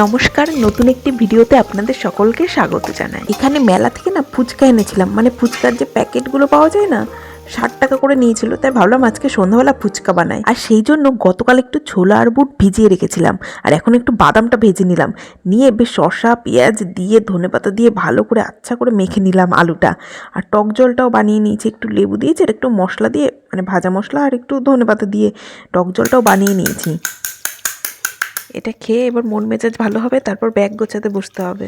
নমস্কার, নতুন একটি ভিডিওতে আপনাদের সকলকে স্বাগত জানাই। এখানে মেলা থেকে না ফুচকা এনেছিলাম মানে ফুচকার যে প্যাকেটগুলো পাওয়া যায় না, ষাট টাকা করে নিয়েছিল, তাই ভাবলাম আজকে সন্ধ্যাবেলা ফুচকা বানাই। আর সেই জন্য গতকাল একটু ছোলা আর বুট ভিজিয়ে রেখেছিলাম, আর এখন একটু বাদামটা ভেজে নিলাম। নিয়ে বেশ শসা, পেঁয়াজ দিয়ে ধনেপাতা দিয়ে ভালো করে আচ্ছা করে মেখে নিলাম আলুটা। আর টক জলটাও বানিয়ে নিয়েছি, একটু লেবু দিয়েছি, আর একটু মশলা দিয়ে মানে ভাজা মশলা আর একটু ধনেপাতা দিয়ে টক জলটাও বানিয়ে নিয়েছি। এটা খেয়ে এবার মন মেজাজ ভালো হবে তারপর ব্যাগ গোছাতে বসতে হবে।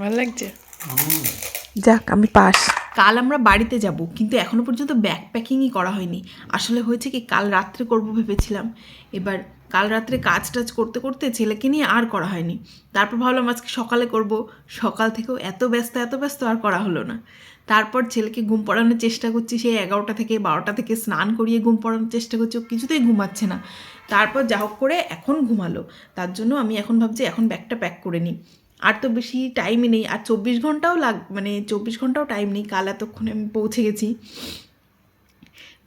ভালো লাগছে? যাক আমি পাস। কাল আমরা বাড়িতে যাব কিন্তু এখনও পর্যন্ত ব্যাগ প্যাকিংই করা হয়নি। আসলে হয়েছে কি কাল রাত্রে করব ভেবেছিলাম। এবার কাল রাত্রে কাজ টাজ করতে করতে ছেলেকে নিয়ে আর করা হয়নি। তারপর ভাবলাম আজকে সকালে করব। সকাল থেকেও এত ব্যস্ত এত ব্যস্ত আর করা হলো না। তারপর ছেলেকে ঘুম পড়ানোর চেষ্টা করছি। সেই এগারোটা থেকে বারোটা থেকে স্নান করিয়ে ঘুম পড়ানোর চেষ্টা করছি। কিছুতেই ঘুমাচ্ছে না। তারপর যা হোক করে এখন ঘুমালো। তার জন্য আমি এখন ভাবছি এখন ব্যাগটা প্যাক করে নিই। আর তো বেশি টাইমই নেই। আর চব্বিশ ঘন্টাও লাগ মানে চব্বিশ ঘন্টাও টাইম নেই। কাল এতক্ষণে আমি পৌঁছে গেছি।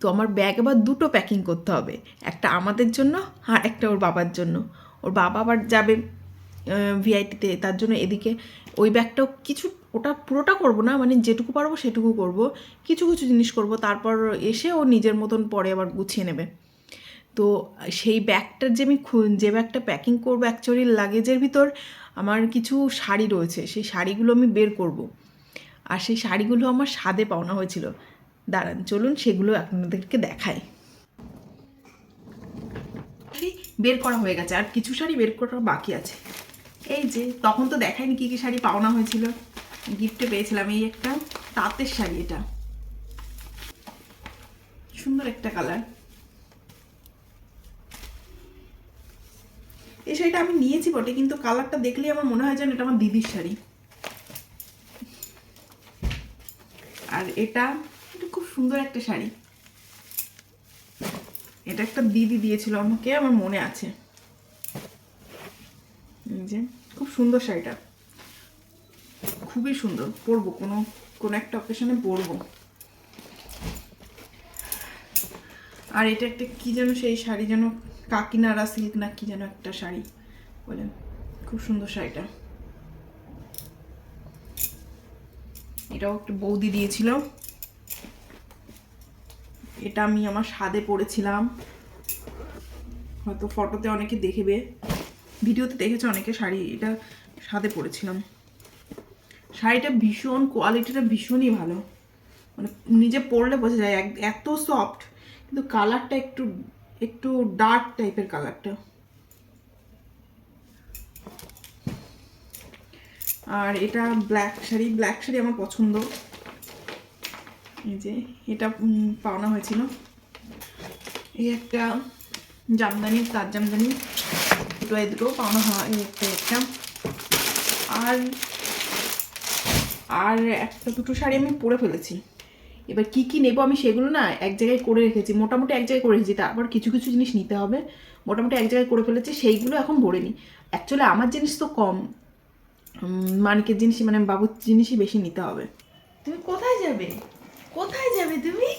তো আমার ব্যাগ আবার দুটো প্যাকিং করতে হবে। একটা আমাদের জন্য আর একটা ওর বাবার জন্য। ওর বাবা আবার যাবে ভিআইটিতে তার জন্য এদিকে ওই ব্যাগটাও কিছু ওটা পুরোটা করব না মানে যেটুকু পারব সেটুকু করব। কিছু কিছু জিনিস করব, তারপর এসে ও নিজের মতন পরে আবার গুছিয়ে নেবে। তো সেই ব্যাগটার যে আমি যে ব্যাগটা প্যাকিং করব অ্যাকচুয়ালি লাগেজের ভিতর, আমার কিছু শাড়ি রয়েছে। সেই শাড়িগুলো আমি বের করব। আর সেই শাড়িগুলো আমার স্বাদে পাওনা হয়েছিল। দাঁড়ান, চলুন সেগুলো আপনাদেরকে দেখাই। বের করা হয়ে গেছে, আর কিছু শাড়ি বের করা বাকি আছে। এই যে, তখন তো দেখায়নি কী কী শাড়ি পাওনা হয়েছিল। গিফটে পেয়েছিলাম এই একটা, তাঁতের শাড়ি এটা। সুন্দর একটা কালার এই শাড়িটা আমি নিয়েছি বটে, কিন্তু কালারটা দেখলেই আমার মনে হয় যেন এটা আমার দিদির শাড়ি। আর এটা খুব সুন্দর একটা শাড়ি। এটা একটা দিদি দিয়েছিল আমাকে, আমার মনে আছে। যে, খুব সুন্দর শাড়িটা। খুবই সুন্দর, পরবো, কোনো কোনো একটা অকেশনে পরবো। আর এটা একটা কি যেন সেই শাড়ি যেন কাকিনারা সিল্ক না কি যেন একটা শাড়ি, বলেন। খুব সুন্দর শাড়িটা। এটাও একটা বৌদি দিয়েছিল। এটা আমি আমার স্বাদে পরেছিলাম হয়তো ফটোতে অনেকে দেখবে। ভিডিওতে দেখেছে অনেকে শাড়ি, এটা স্বাদে পরেছিলাম শাড়িটা ভীষণ কোয়ালিটিটা ভীষণই ভালো। মানে নিজে পরলে বোঝা যায় এত সফট কিন্তু কালারটা একটু একটু ডার্ক টাইপের কালারটা আর এটা ব্ল্যাক শাড়ি ব্ল্যাক শাড়ি আমার পছন্দ। এই যে এটা পাওনা হয়েছিল। এই একটা জামদানি, তার জামদানি, দুটো, এই দুটো পাওনা হয়, এই একটা একটা। আর আর একটা, দুটো শাড়ি আমি পরে ফেলেছি। এবার কি কি নেব আমি সেগুলো না এক জায়গায় করে রেখেছি, মোটামুটি এক জায়গায় করে রেখেছি তারপর কিছু কিছু জিনিস নিতে হবে। মোটামুটি এক জায়গায় করে ফেলেছি, সেইগুলো এখন ভরে নিই অ্যাকচুয়ালি আমার জিনিস তো কম মানিকের জিনিসই মানে বাবুর জিনিসই বেশি নিতে হবে। তুমি কোথায় যাবে? কোথায় যাবে তুমি?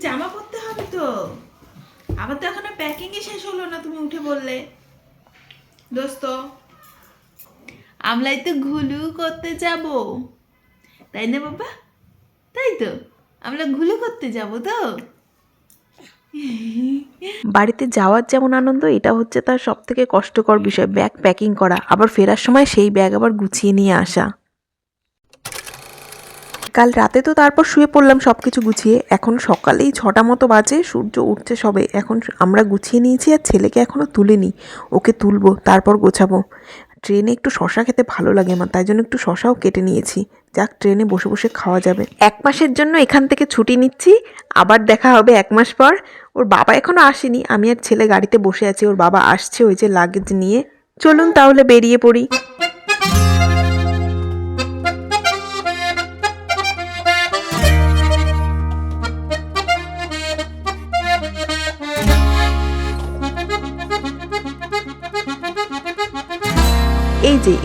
জামা পরতে হবে তো। আবার তো এখনও প্যাকিংই শেষ হলো না তুমি উঠে বললে। দোস্ত, আমলাই তো ঘুলু করতে যাব। তাই না বাবা? তাই তো, আমরা ঘুলু করতে যাব তো। বাড়িতে যাওয়ার যেমন আনন্দ, এটা হচ্ছে তার সব থেকে কষ্টকর বিষয় ব্যাগ প্যাকিং করা। আবার ফেরার সময় সেই ব্যাগ আবার গুছিয়ে নিয়ে আসা। কাল রাতে তো তারপর শুয়ে পড়লাম সব কিছু গুছিয়ে। এখন সকালেই ছটা মতো বাজে, সূর্য উঠছে সবে। এখন আমরা গুছিয়ে নিয়েছি আর ছেলেকে এখনও তুলিনি। ওকে তুলবো, তারপর গোছাবো। ট্রেনে একটু শশা খেতে ভালো লাগে আমার, তাই জন্য একটু শশাও কেটে নিয়েছি। যাক, ট্রেনে বসে বসে খাওয়া যাবে। এক মাসের জন্য এখান থেকে ছুটি নিচ্ছি, আবার দেখা হবে এক মাস পর। ওর বাবা এখনও আসেনি, আমি আর ছেলে গাড়িতে বসে আছি, ওর বাবা আসছে ওই যে লাগেজ নিয়ে। চলুন তাহলে বেরিয়ে পড়ি।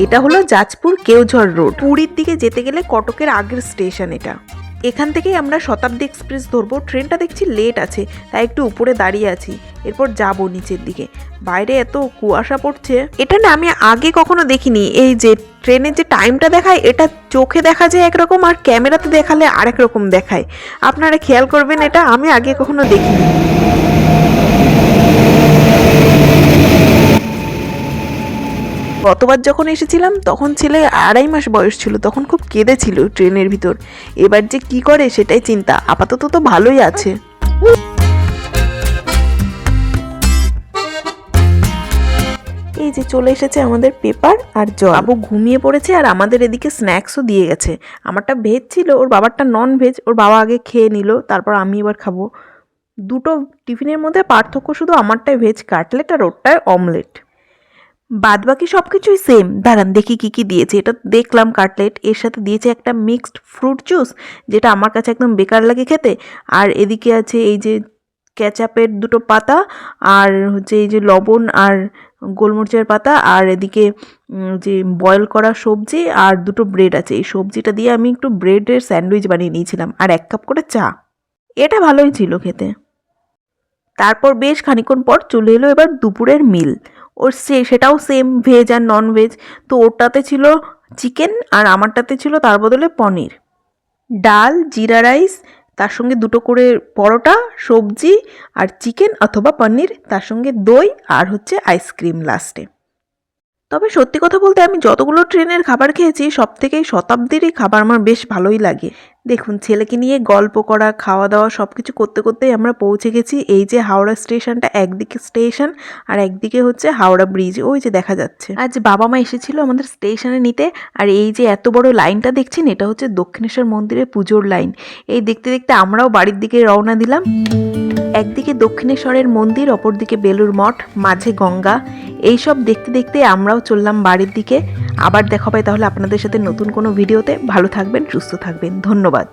এটা হলো যাজপুর কেওঝর রোড। পুরীর দিকে যেতে গেলে কটকের আগের স্টেশন এটা। এখান থেকেই আমরা শতাব্দী এক্সপ্রেস ধরবো। ট্রেনটা দেখছি লেট আছে, তাই একটু উপরে দাঁড়িয়ে আছি। এরপর যাব নিচের দিকে। বাইরে এত কুয়াশা পড়ছে। এটা না আমি আগে কখনো দেখিনি। এই যে ট্রেনের যে টাইমটা দেখায়, এটা চোখে দেখা যায় একরকম আর ক্যামেরাতে দেখালে আরেক রকম দেখায়। আপনারা খেয়াল করবেন এটা, আমি আগে কখনো দেখিনি। গতবার যখন এসেছিলাম, তখন ছেলে আড়াই মাস বয়স ছিল, তখন খুব কেঁদেছিল ট্রেনের ভিতর। এবার যে কি করে সেটাই চিন্তা, আপাতত তো ভালোই আছে। এই যে চলে এসেছে আমাদের পেপার আর জল। আবু ঘুমিয়ে পড়েছে আর আমাদের এদিকে স্ন্যাক্সও দিয়ে গেছে। আমারটা ভেজ ছিল, ওর বাবারটা নন ভেজ ওর বাবা আগে খেয়ে নিল, তারপর আমি এবার খাব। দুটো টিফিনের মধ্যে পার্থক্য শুধু আমারটায় ভেজ কাটলেট আর ওরটায় অমলেট বাদ বাকি সব কিছুই সেম দাঁড়ান, দেখি কি কি দিয়েছে। এটা দেখলাম কাটলেট এর সাথে দিয়েছে একটা মিক্সড ফ্রুট জুস যেটা আমার কাছে একদম বেকার লাগে খেতে। আর এদিকে আছে এই যে ক্যাচাপের দুটো পাতা, আর হচ্ছে এই যে লবণ আর গোলমরিচের পাতা, আর এদিকে যে বয়েল করা সবজি আর দুটো ব্রেড আছে। এই সবজিটা দিয়ে আমি একটু ব্রেডের স্যান্ডউইচ বানিয়ে নিয়েছিলাম। আর এক কাপ করে চা। এটা ভালোই ছিল খেতে। তারপর বেশ খানিক্ষণ পর চলে এলো এবার দুপুরের মিল। ওর সে, সেটাও সেম ভেজ আর নন ভেজ তো ওরটাতে ছিল চিকেন আর আমারটাতে ছিল তার বদলে পনির। ডাল, জিরা রাইস, তার সঙ্গে দুটো করে পরোটা, সবজি আর চিকেন অথবা পনির, তার সঙ্গে দই আর হচ্ছে আইসক্রিম লাস্টে তবে সত্যি কথা বলতে আমি যতগুলো ট্রেনের খাবার খেয়েছি সব থেকেই শতাব্দীরই খাবার আমার বেশ ভালোই লাগে। দেখুন, ছেলেকে নিয়ে গল্প করা, খাওয়া দাওয়া সব কিছু করতে করতেই আমরা পৌঁছে গেছি এই যে হাওড়া স্টেশনটা, একদিকে স্টেশন আর একদিকে হচ্ছে হাওড়া ব্রিজ, ওই যে দেখা যাচ্ছে। আজ বাবা মা এসেছিল আমাদের স্টেশনে নিতে আর এই যে এত বড় লাইনটা দেখছেন, এটা হচ্ছে দক্ষিণেশ্বর মন্দিরের পুজোর লাইন। এই দেখতে দেখতে আমরাও বাড়ির দিকে রওনা দিলাম। একদিকে দক্ষিণেশ্বরের মন্দির, অপরদিকে বেলুর মঠ, মাঝে গঙ্গা। এই সব দেখতে দেখতে আমরাও চললাম বাড়ির দিকে। আবার দেখা পাই তাহলে আপনাদের সাথে নতুন কোনো ভিডিওতে। ভালো থাকবেন, সুস্থ থাকবেন। ধন্যবাদ।